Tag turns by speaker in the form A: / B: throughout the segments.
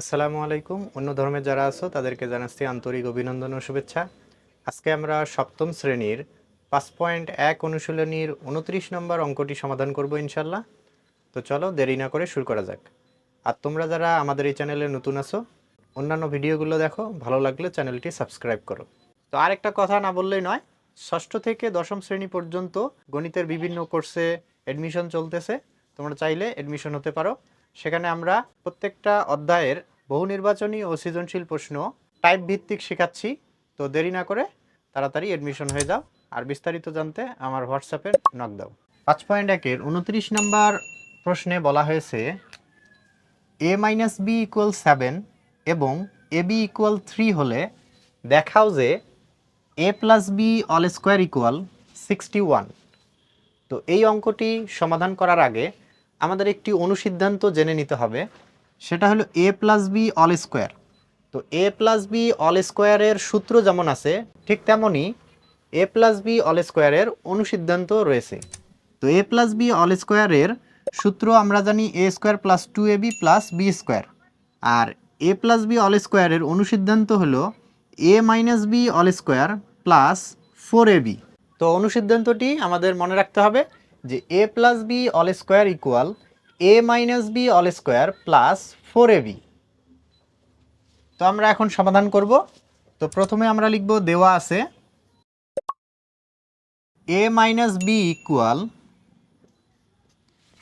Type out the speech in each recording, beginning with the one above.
A: আসসালামু আলাইকুম। অন্য ধর্মের যারা আছো, তাদেরকে জানাচ্ছি আন্তরিক অভিনন্দন ও শুভেচ্ছা। আজকে আমরা সপ্তম শ্রেণির পাঁচ পয়েন্ট এক অনুশীলনীর উনত্রিশ নম্বর অঙ্কটি সমাধান করব ইনশাল্লাহ তো চলো দেরি না করে শুরু করা যাক। আর তোমরা যারা আমাদের এই চ্যানেলে নতুন আছো, অন্যান্য ভিডিওগুলো দেখো, ভালো লাগলে চ্যানেলটি সাবস্ক্রাইব করো। তো আরেকটা কথা না বললেই নয়, ষষ্ঠ থেকে দশম শ্রেণি পর্যন্ত গণিতের বিভিন্ন কোর্সে অ্যাডমিশন চলতেছে। তোমরা চাইলে অ্যাডমিশন হতে পারো। সেখানে আমরা প্রত্যেকটা অধ্যায়ের বহু নির্বাচনী ও সৃজনশীল প্রশ্ন টাইপ ভিত্তিক শেখাচ্ছি। তো দেরি না করে তাড়াতাড়ি অ্যাডমিশন হয়ে যাও। আর বিস্তারিত জানতে আমার হোয়াটসঅ্যাপে নক দাও পাঁচ পয়েন্ট একের উনত্রিশ নম্বর প্রশ্নে বলা হয়েছে A minus B equal seven এবং এ বি ইকুয়াল থ্রি হলে দেখাও যে A plus B all square equal sixty one তো এই অঙ্কটি সমাধান করার আগে আমাদের একটি অনুসিদ্ধান্ত জেনে নিতে হবে। সেটা হলো A plus B all square তো এ প্লাস বি অল স্কোয়ারের সূত্র যেমন আছে, ঠিক তেমনই এ প্লাস বি অল স্কোয়ারের অনুসিদ্ধান্ত রয়েছে। তো এ প্লাস বি অল স্কোয়ারের সূত্র আমরা জানি A square plus two A B plus B square R A plus B all স্কোয়ারের অনুসিদ্ধান্ত হলো A minus B all square plus four A B তো অনুসিদ্ধান্তটি আমাদের মনে রাখতে হবে। যে A plus B all square equal A minus B all square plus four A B তো আমরা এখন সমাধান করব। তো প্রথমে আমরা লিখব দেওয়া আছে A minus B equal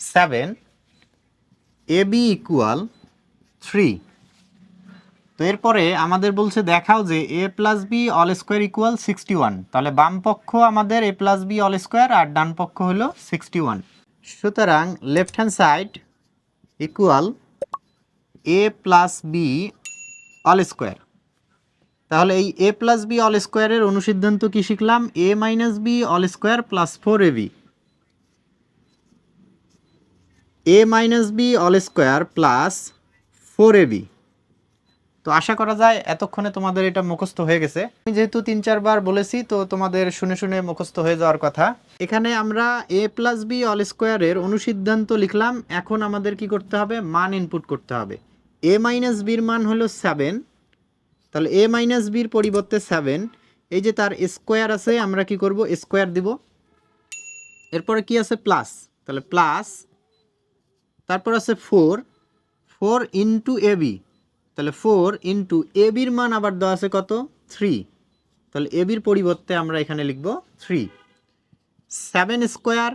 A: seven A B equal three তো এরপরে আমাদের বলছে দেখাও যে A plus B all square equal sixty one তাহলে বাম পক্ষ আমাদের A plus B all square আর ডান পক্ষ হলো সিক্সটি ওয়ান সুতরাং left hand side equal A plus B all square তাহলে এই এ প্লাস বি অল স্কোয়ারের অনুসিদ্ধান্ত কি শিখলাম? A minus B all square plus four A B A minus B all square plus four A B তো আশা করা যায় এতক্ষণে তোমাদের এটা মুখস্থ হয়ে গেছে। আমি যেহেতু তিন চারবার বলেছি, তো তোমাদের শুনে শুনে মুখস্থ হয়ে যাওয়ার কথা। এখানে আমরা এ প্লাস বি অল স্কোয়ারের অনুসিদ্ধান্ত লিখলাম। এখন আমাদের কি করতে হবে? মান ইনপুট করতে হবে। এ মাইনাস বির মান হলো সেভেন তাহলে এ মাইনাস বির পরিবর্তে সেভেন এই যে তার স্কোয়ার আছে, আমরা কি করব? স্কোয়ার দিব। এরপরে কি আছে? প্লাস তাহলে প্লাস তারপর আছে four four into A B তাহলে ফোর ইন্টু এ বির মান আবার দেওয়া আছে কত? থ্রি তাহলে এ বির পরিবর্তে আমরা এখানে লিখব থ্রি সেভেন স্কোয়ার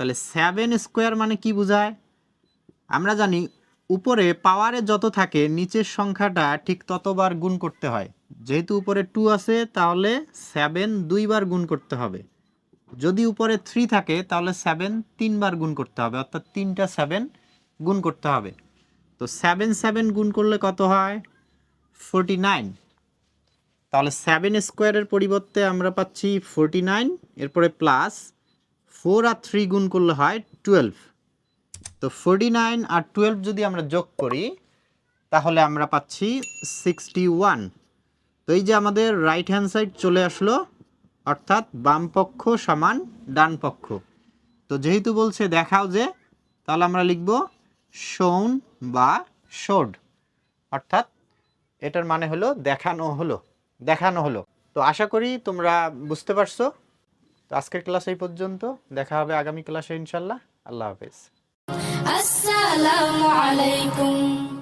A: তাহলে সেভেন স্কোয়ার মানে কি বোঝায়? আমরা জানি উপরে পাওয়ারে যত থাকে, নিচের সংখ্যাটা ঠিক ততবার গুণ করতে হয়। যেহেতু উপরে টু আছে, তাহলে সেভেন দুইবার গুণ করতে হবে। যদি উপরে থ্রি থাকে, তাহলে সেভেন তিনবার গুণ করতে হবে। অর্থাৎ তিনটা সেভেন গুণ করতে হবে। তো সেভেন সেভেন গুণ করলে কত হয়? ফোরটি নাইন তাহলে সেভেন স্কোয়ারের পরিবর্তে আমরা পাচ্ছি ফোরটি নাইন এরপরে প্লাস ফোর আর থ্রি গুণ করলে হয় টুয়েলভ তো ফোরটি নাইন আর টুয়েলভ যদি আমরা যোগ করি, তাহলে আমরা পাচ্ছি সিক্সটি ওয়ান তো এই যে আমাদের রাইট হ্যান্ড সাইড চলে আসলো, অর্থাৎ বাম পক্ষ সমান ডান পক্ষ। তো যেহেতু বলছে দেখাও যে, তাহলে আমরা লিখব শোন বা শোড অর্থাৎ এটার মানে হলো দেখানো হলো দেখানো হলো। তো আশা করি তোমরা বুঝতে পারছ। তো আজকের ক্লাস এই পর্যন্ত, দেখা হবে আগামী ক্লাসে ইনশাল্লাহ আল্লাহ হাফেজ।
B: আসসালামু আলাইকুম।